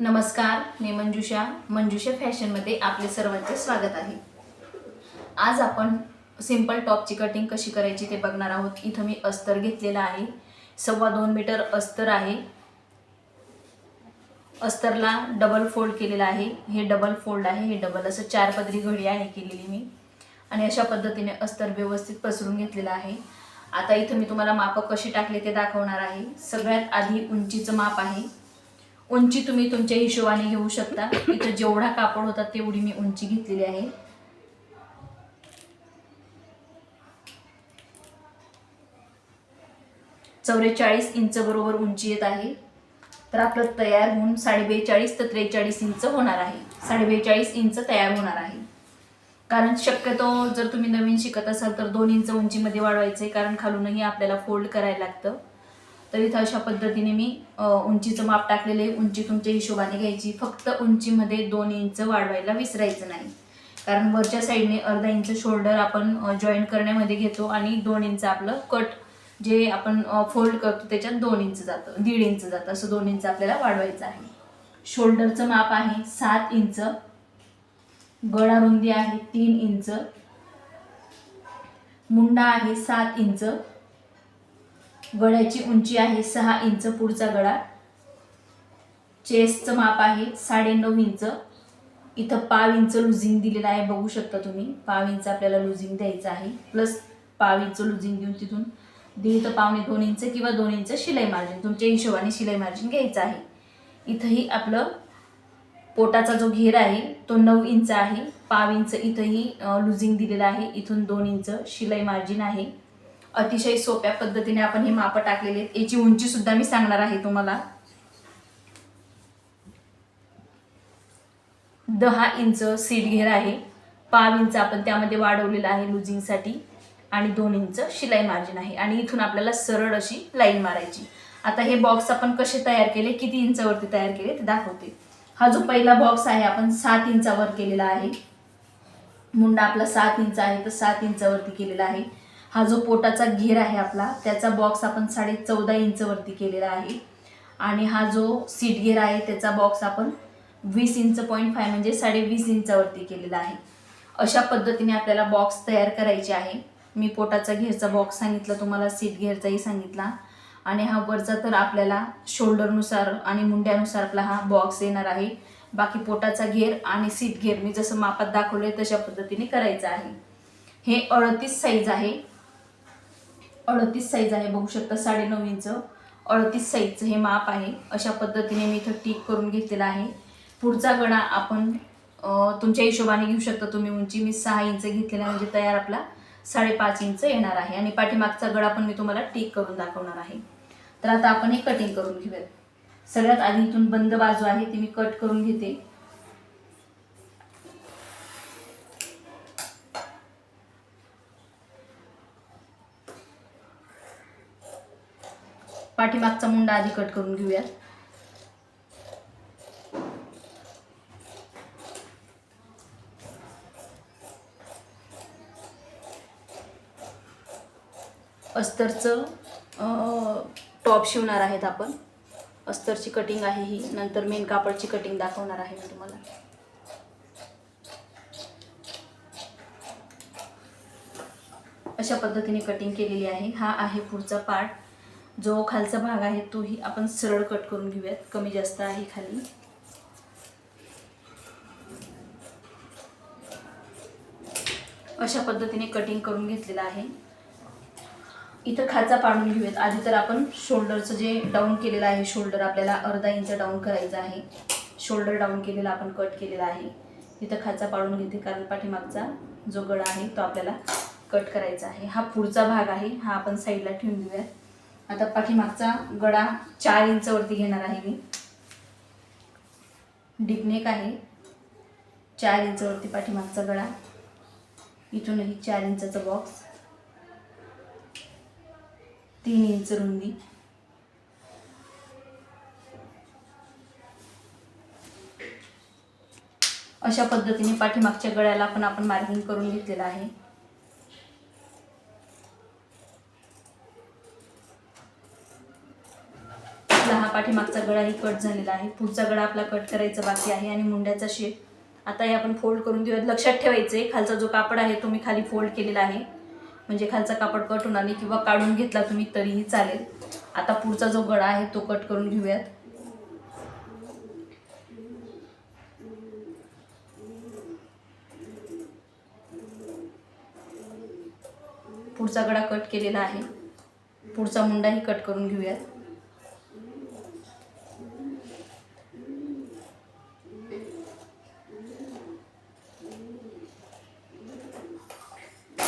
नमस्कार मी मंजुषा. मंजुषा फॅशनमध्ये आपले सर्वांचे स्वागत आहे. आज आपण सिंपल टॉपची कटिंग कशी करायची ते बघणार आहोत. इथं मी अस्तर घेतलेला आहे. सव्वा दोन मीटर अस्तर आहे. अस्तरला डबल फोल्ड केलेला आहे. हे डबल फोल्ड आहे. हे डबल असं चार पदरी घडी आहे केलेली मी. आणि अशा पद्धतीने अस्तर व्यवस्थित पसरून घेतलेलं आहे. आता इथं मी तुम्हाला मापं कशी टाकले ते दाखवणार आहे. सगळ्यात आधी उंचीचं माप आहे. उंची तुम्ही तुमच्या हिशोबाने घेऊ शकता. इथं जेवढा कापड होता तेवढी मी उंची घेतलेली आहे. चौवेचाळीस इंच बरोबर उंची येत आहे. तर आपलं तयार होऊन साडेबेचाळीस तर त्रेचाळीस इंच होणार आहे. साडेबेचाळीस इंच तयार होणार आहे. कारण शक्यतो जर तुम्ही नवीन शिकत असाल तर दोन इंच उंचीमध्ये वाढवायचं आहे कारण खालूनही आपल्याला फोल्ड करायला लागतं. तर इथं अशा पद्धतीने मी उंचीचं माप टाकलेलं आहे. उंची तुमच्या हिशोबाने घ्यायची. फक्त उंचीमध्ये दोन इंच वाढवायला विसरायचं नाही. कारण वरच्या साईडने अर्धा इंच शोल्डर आपण जॉईन करण्यामध्ये घेतो आणि दोन इंच आपलं कट जे आपण फोल्ड करतो त्याच्यात दोन इंच जातं दीड इंच जातं. असं दोन इंच आपल्याला वाढवायचं आहे. शोल्डरचं माप आहे सात इंच. गळा रुंदी आहे तीन इंच. मुंडा आहे सात इंच. गळ्याची उंची आहे सहा इंच पुढचा गळा. चेस्टचं माप आहे साडेनऊ इंच. इथं पाव इंच लुझिंग दिलेलं आहे बघू शकता तुम्ही. पाव इंच आपल्याला लुझिंग द्यायचं आहे. प्लस पाव इंच लुझिंग देऊन तिथून दीड तर पावणे दोन इंच किंवा दोन इंच शिलाई मार्जिन तुमच्या हिशोबाने शिलाई मार्जिन घ्यायचं आहे. इथंही आपलं पोटाचा जो घेर आहे तो नऊ इंच आहे. पाव इंच इथंही लुझिंग दिलेलं आहे. इथून दोन इंच शिलाई मार्जिन आहे. अतिशय सोप्या पद्धतीने आपण हे माप टाकलेले आहेत. याची उंची सुद्धा मी सांगणार आहे तुम्हाला. दहा इंच सीट घेर आहे. पाव इंच आपण त्यामध्ये वाढवलेला आहे लुझिंगसाठी आणि दोन इंच शिलाई मार्जिन आहे. आणि इथून आपल्याला सरळ अशी लाईन मारायची. आता हे बॉक्स आपण कसे तयार केले? किती इंचावरती तयार केले? ते दाखवते. हा जो पहिला बॉक्स आहे आपण सात इंचावर केलेला आहे. मुंडा आपला सात इंच आहे तर सात इंचावरती केलेला आहे. हा जो पोटाचा घेर आहे आपला त्याचा बॉक्स आपण साडे चौदा इंचवरती केलेला आहे. आणि हा जो सीट घेर आहे त्याचा बॉक्स आपण वीस इंच पॉईंट फाय म्हणजे साडे वीस इंचावरती केलेला आहे. अशा पद्धतीने आपल्याला बॉक्स तयार करायचे आहे. मी पोटाचा घेरचा बॉक्स सांगितला तुम्हाला सीट घेरचाही सांगितला. आणि हा वरचा तर आपल्याला शोल्डरनुसार आणि मुंड्यानुसार आपला हा बॉक्स येणार आहे. बाकी पोटाचा घेर आणि सीट घेर मी जसं मापात दाखवले तशा पद्धतीने करायचं आहे. हे अडतीस साईज आहे. अडतीस साईज आहे बघू शकता साडेनऊ इंच अडतीस साईजचं हे माप आहे. अशा पद्धतीने मी इथं टीक करून घेतलेला आहे. पुढचा गळा आपण तुमच्या हिशोबाने घेऊ शकता तुम्ही उंची. मी सहा इंच घेतलेला आहे म्हणजे तयार आपला साडेपाच इंच येणार आहे. आणि पाठीमागचा गळा पण मी तुम्हाला टीक करून दाखवणार आहे. तर आता आपण हे कटिंग करून घेऊयात. सगळ्यात आधी इथून बंद बाजू आहे ती मी कट करून घेते. पाठीमागचा मुंडा आधी कट करून घेऊयात. अस्तरचं टॉप शिवणार आहेत आपण. अस्तरची कटिंग आहे ही. नंतर मेन कापडची कटिंग दाखवणार आहे मी तुम्हाला. अशा पद्धतीने कटिंग केलेली आहे. हा आहे पुढचा पार्ट जो खालचा भाग आहे तोही आपण सरळ कट करून घेऊयात. कमी जास्त आहे खाली. अशा पद्धतीने कटिंग करून घेतलेलं आहे. इथं खालचा पाडून घेऊयात. आधी तर आपण शोल्डरचं जे डाऊन केलेलं आहे शोल्डर आपल्याला अर्धा इंच डाऊन करायचं आहे. शोल्डर डाऊन केलेला आपण कट केलेला आहे. इथं खालचा पाडून घेते कारण पाठीमागचा जो गळा आहे तो आपल्याला कट करायचा आहे. हा पुढचा भाग आहे हा आपण साईडला ठेवून देऊयात आता पाठीमागचा गळा चार इंचवरती घेणार आहे मी. डिपनेक आहे. चार इंचवरती पाठीमागचा गळा इथूनही चार इंचाचा बॉक्स तीन इंच रुंदी. अशा पद्धतीने पाठीमागच्या गळ्याला पण आपण मार्किंग करून घेतलेलं आहे. पाठीमागचा गळाही कट झालेला आहे. पुढचा गळा आपला कट करायचा बाकी आहे आणि मुंड्याचा शेप आता हे आपण फोल्ड करून देऊयात. लक्षात ठेवायचं आहे खालचा जो कापड आहे तो मी खाली फोल्ड केलेला आहे. म्हणजे खालचा कापड कट होणार नाही किंवा काढून घेतला तुम्ही तरीही चालेल. आता पुढचा जो गळा आहे तो कट करून घेऊयात. पुढचा गळा कट केलेला आहे. पुढचा मुंडाही कट करून घेऊयात.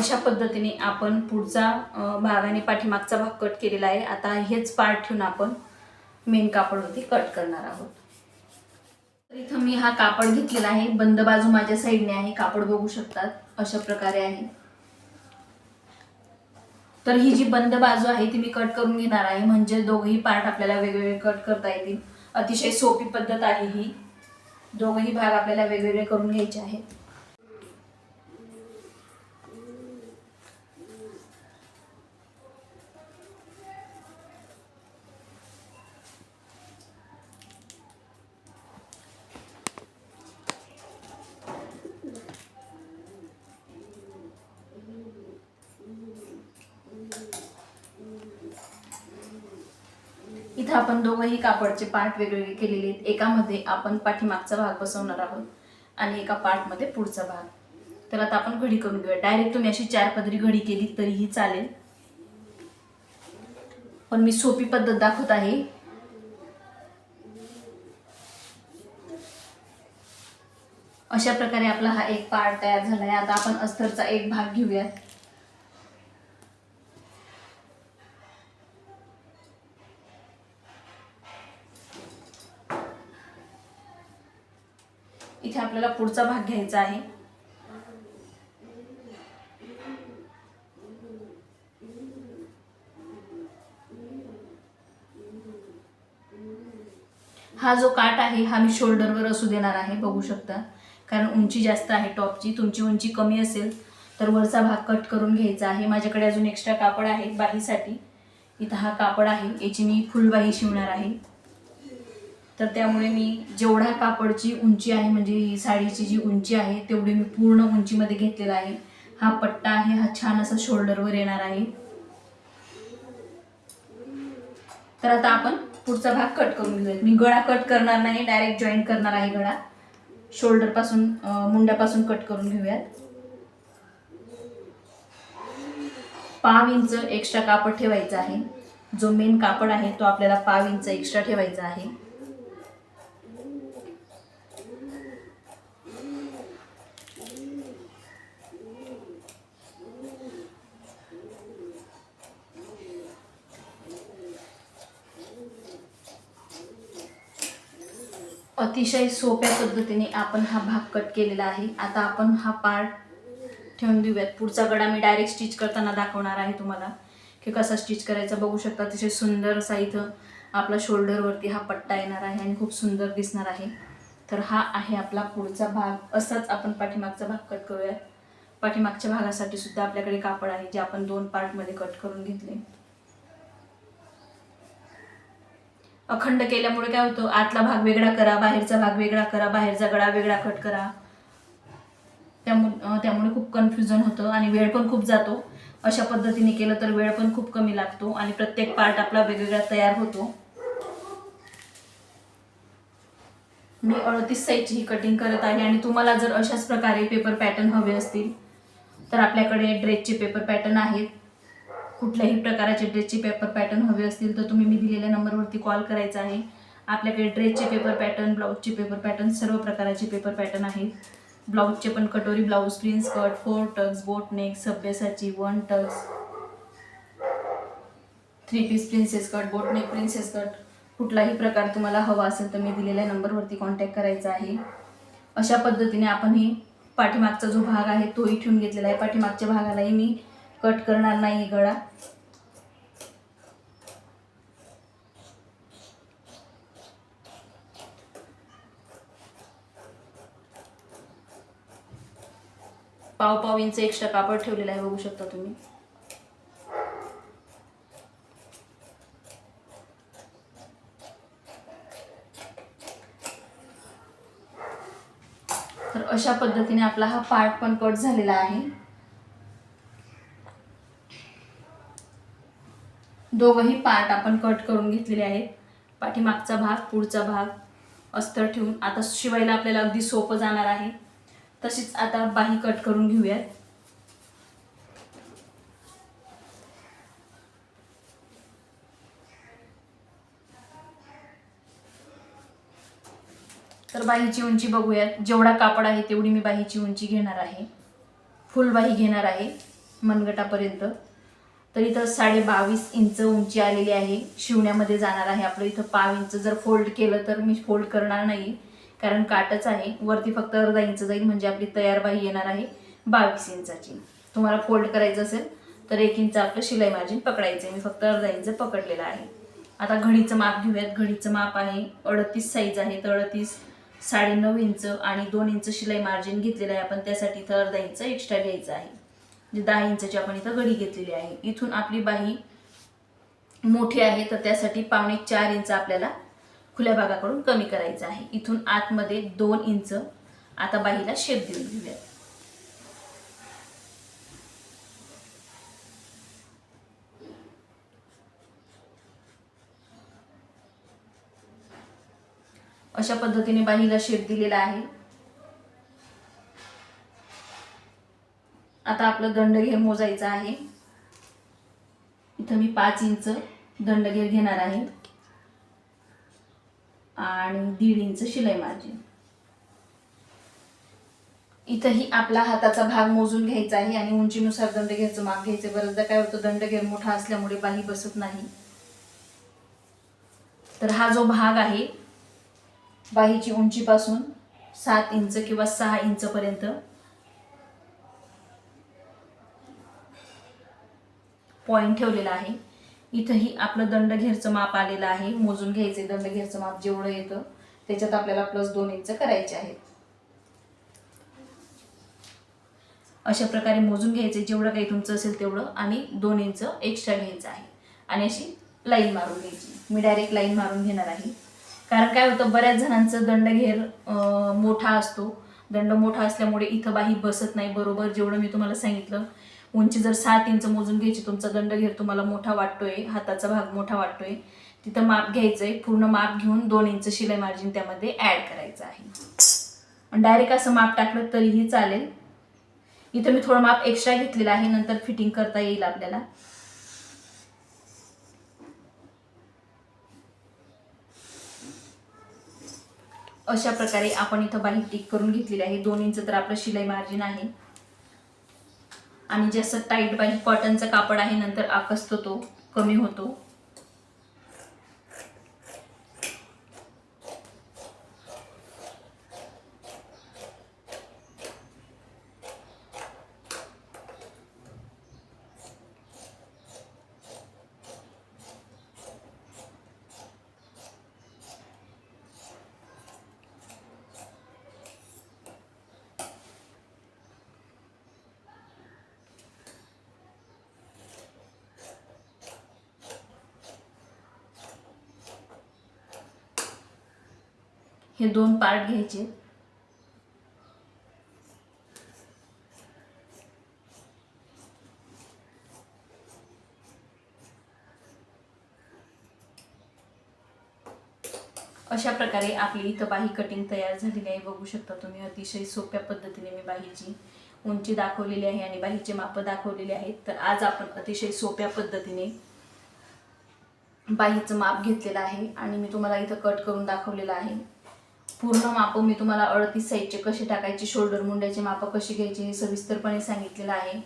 अशा पद्धतीने आपण पुढचा भाग आणि पाठीमागचा भाग कट केलेला आहे. आता हेच पार्ट ठेवून आपण मेन कापडवरती कट करणार आहोत. तर इथं मी हा कापड घेतलेला आहे. बंद बाजू माझ्या साईडने आहे. कापड बघू शकतात. अशा प्रकारे आहे. तर ही जी बंद बाजू आहे ती मी कट करून घेणार आहे. म्हणजे दोघही पार्ट आपल्याला वेगवेगळे कट करता येतील. अतिशय सोपी पद्धत आहे ही. दोघही भाग आपल्याला वेगवेगळे करून घ्यायचे आहेत. इथं आपण दोघंही कापडचे पार्ट वेगवेगळे केलेले आहेत. एकामध्ये आपण पाठीमागचा भाग बसवणार आहोत आणि एका पार्टमध्ये पुढचा भाग. तर आता आपण घडी करून घेऊया. डायरेक्ट तुम्ही अशी चार पदरी घडी केली तरीही चालेल. पण मी सोपी पद्धत दाखवत आहे. अशा प्रकारे आपला हा एक पार्ट तयार झाला आहे आता आपण अस्तरचा एक भाग घेऊयात इथे आपल्याला पुढचा भाग घ्यायचा आहे. हा जो काट आहे हा मी शोल्डरवर असू देणार आहे बघू शकता. कारण उंची जास्त आहे टॉपची तुमची उंची कमी असेल तर वरचा भाग कट करून घ्यायचा आहे. माझ्याकडे अजून एक्स्ट्रा कापड आहे बाहीसाठी. इथं हा कापड आहे याची मी फुलबाही शिवणार आहे. तर त्यामुळे मी जेवढ्या कापडची उंची आहे म्हणजे ही साडीची जी उंची आहे तेवढी मी पूर्ण उंचीमध्ये घेतलेला आहे. हा पट्टा आहे हा छान असा शोल्डरवर येणार आहे. तर आता आपण पुढचा भाग कट करून घेऊयात. मी गळा कट करणार नाही डायरेक्ट जॉईन करणार आहे गळा. शोल्डरपासून मुंड्यापासून कट करून घेऊयात. पाव इंच एक्स्ट्रा कापड ठेवायचा आहे. जो मेन कापड आहे तो आपल्याला पाव इंच एक्स्ट्रा ठेवायचा आहे. अतिशय सोप्या पद्धतीने आपण हा भाग कट केलेला आहे. आता आपण हा पार्ट ठेवून देऊयात. पुढचा गडा मी डायरेक्ट स्टिच करताना दाखवणार आहे तुम्हाला. की कसा स्टिच करायचा बघू शकता. अतिशय सुंदर असा इथं आपला शोल्डरवरती हा पट्टा येणार आहे आणि खूप सुंदर दिसणार आहे. तर हा आहे आपला पुढचा भाग. असाच आपण पाठीमागचा भाग कट करूयात. पाठीमागच्या भागासाठी सुद्धा आपल्याकडे कापड आहे जे आपण दोन पार्टमध्ये कट करून घेतले. अखंड केल्यामुळे काय होतं? आतला भाग वेगळा करा बाहेरचा भाग वेगळा करा बाहेरचा गळा वेगळा कट करा. त्यामुळे त्यामुळे खूप कन्फ्युजन होतं आणि वेळ पण खूप जातो. अशा पद्धतीने केलं तर वेळ पण खूप कमी लागतो आणि प्रत्येक पार्ट आपला वेगवेगळा तयार होतो. मी अडतीस साईजची ही कटिंग करत आहे आणि तुम्हाला जर अशाच प्रकारे पेपर पॅटर्न हवे असतील तर आपल्याकडे ड्रेसचे पेपर पॅटर्न आहेत. कुठल्याही प्रकाराचे ड्रेसचे पेपर पॅटर्न हवे असतील तर तुम्ही मी दिलेल्या नंबरवरती कॉल करायचा आहे. आपल्याकडे ड्रेसचे पेपर पॅटर्न ब्लाऊजचे पेपर पॅटर्न सर्व प्रकाराचे पेपर पॅटर्न आहेत. ब्लाऊजचे पण katori blouse prince cut four tucks boat neck one tucks three piece princess cut boatneck princess cut कुठलाही प्रकार तुम्हाला हवा असेल तर मी दिलेल्या नंबरवरती कॉन्टॅक्ट करायचा आहे. अशा पद्धतीने आपण ही पाठीमागचा जो भाग आहे तोही ठेवून घेतलेला आहे. पाठीमागच्या भागालाही मी कट करणार नाही गळा. पाव पाव इंच एक्स्ट्रा कापड ठेवलेला आहे बघू शकता तुम्ही. तर अशा पद्धतीने आपला हा पार्ट पण कट झालेला आहे. दोघंही पार्ट आपण कट करून घेतलेले आहेत. पाठीमागचा भाग पुढचा भाग अस्तर ठेवून. आता शिवायला आपल्याला अगदी सोपं जाणार आहे. तशीच आता बाही कट करून घेऊयात. तर बाहीची उंची बघूयात. जेवढा कापड आहे तेवढी मी बाहीची उंची घेणार आहे. फुल बाही घेणार आहे मनगटापर्यंत. तर इथं साडे बावीस इंच उंची आलेली आहे. शिवण्यामध्ये जाणार आहे आपलं इथं पाव इंच. जर फोल्ड केलं तर मी फोल्ड करणार नाही कारण काटच आहे. वरती फक्त अर्धा इंच जाईल म्हणजे आपली तयार बाही येणार आहे बावीस इंचाची. तुम्हाला फोल्ड करायचं असेल तर एक इंच आपलं शिलाई मार्जिन पकडायचं आहे. मी फक्त अर्धा इंच पकडलेलं आहे. आता घडीचं माप घेऊयात. घडीचं माप आहे अडतीस साईज आहे तर अडतीस साडेनऊ इंच आणि दोन इंच शिलाई मार्जिन घेतलेलं आहे आपण. त्यासाठी इथं अर्धा इंच एक्स्ट्रा घ्यायचं आहे. म्हणजे दहा इंचाची आपण इथं घडी घेतलेली आहे. इथून आपली बाही मोठी आहे तर त्यासाठी पावणे चार इंच आपल्याला खुल्या भागाकडून कमी करायचं आहे. इथून आतमध्ये दोन इंच आता बाहीला शेप देऊन घेऊया. अशा पद्धतीने बाहीला शेप दिलेला आहे. आता आपलं दंडघेर मोजायचं आहे. इथं मी पाच इंच दंडघेर घेणार आहे. आणि दीड इंच शिलाई मार्जिन. इथंही आपला हाताचा भाग मोजून घ्यायचा आहे आणि उंचीनुसार दंडघेरचं माप घ्यायचं बरेचदा काय होतं दंडघेर मोठा असल्यामुळे बाही बसत नाही. तर हा जो भाग आहे बाहीची उंचीपासून सात इंच किंवा सहा इंचपर्यंत पॉईंट ठेवलेला आहे. इथंही आपलं दंडघेरचं माप आलेलं आहे. मोजून घ्यायचे दंडघेरचं माप जेवढं येतं त्याच्यात आपल्याला प्लस दोन इंच करायचे आहेत. अशा प्रकारे मोजून घ्यायचे जेवढं काही तुमचं असेल तेवढं आणि दोन इंच एक्स्ट्रा घ्यायचं आहे. आणि अशी लाईन मारून घ्यायची. मी डायरेक्ट लाईन मारून घेणार आहे. कारण काय होतं बऱ्याच जणांचं दंडघेर मोठा असतो. दंड मोठा असल्यामुळे इथं बाही बसत नाही. बरोबर जेवढं मी तुम्हाला सांगितलं उंची जर सात इंच मोजून घ्यायची तुमचा दंडघेर तुम्हाला मोठा वाटतोय हाताचा भाग मोठा वाटतोय तिथं माप घ्यायचंय पूर्ण माप घेऊन दोन इंच शिलाई मार्जिन त्यामध्ये ॲड करायचं आहे. डायरेक्ट असं माप टाकलं तरीही चालेल. इथं मी थोडं माप एक्स्ट्रा घेतलेलं आहे नंतर फिटिंग करता येईल आपल्याला. अशा प्रकारे आपण इथं बाहेर टिक करून घेतलेली आहे. दोन इंच तर आपलं शिलाई मार्जिन आहे. आणि जसं टाईट बाही कॉटनचा कापड आहे नंतर आकसतो तो कमी होतो. हे दोन पार्ट घ्यायचे. अशा प्रकारे आपली इथं बाही कटिंग तयार झालेली आहे. बघू शकता तुम्ही अतिशय सोप्या पद्धतीने मी बाहीची उंची दाखवलेली आहे आणि बाहीचे माप दाखवलेले आहेत. तर आज आपण अतिशय सोप्या पद्धतीने बाहीचं माप घेतलेलं आहे आणि मी तुम्हाला इथं कट करून दाखवलेलं आहे. पूर्ण मापं मी तुम्हाला अडतीस साईजचे कसे टाकायचे शोल्डर मुंड्याचे मापं कशी घ्यायचे हे सविस्तरपणे सांगितलेलं आहे.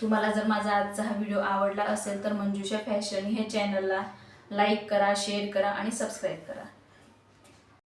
तुम्हाला जर माझा आजचा हा व्हिडिओ आवडला असेल तर मंजुषा फॅशन हे चॅनलला लाईक करा शेअर करा आणि सबस्क्राईब करा.